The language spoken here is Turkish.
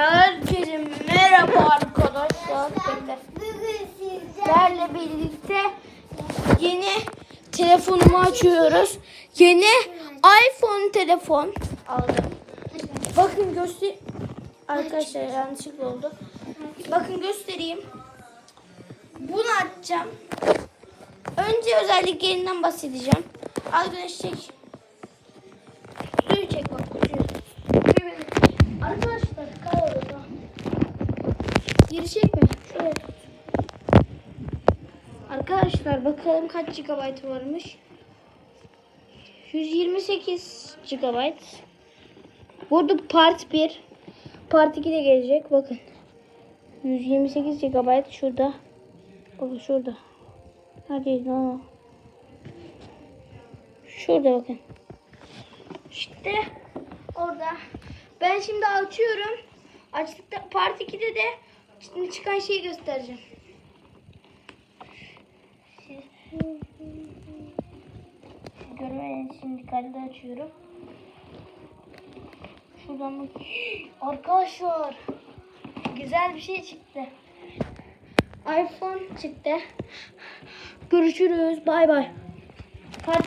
Herkese merhaba arkadaşlar. Sizlerle birlikte yeni telefonumu açıyoruz. Yeni iPhone telefon aldım. Bakın göster Arkadaşlar yanlışlıkla oldu. Bakın göstereyim. Bunu açacağım. Önce özelliklerinden bahsedeceğim. Arkadaş Geri çekme. Şöyle tut. Arkadaşlar bakalım kaç GB varmış. 128 GB. Burada part 1. Part 2 de gelecek. Bakın. 128 GB şurada. Bakın şurada. Hadi lan. Şurada bakın. İşte orada. Ben şimdi açıyorum. Açtıkta part 2'de de şimdi çıkan şeyi göstereceğim. Görmeyin şimdi kalede açıyorum. Şuradan bak. Arkadaşlar güzel bir şey çıktı. iPhone çıktı. Görüşürüz. Bay bay.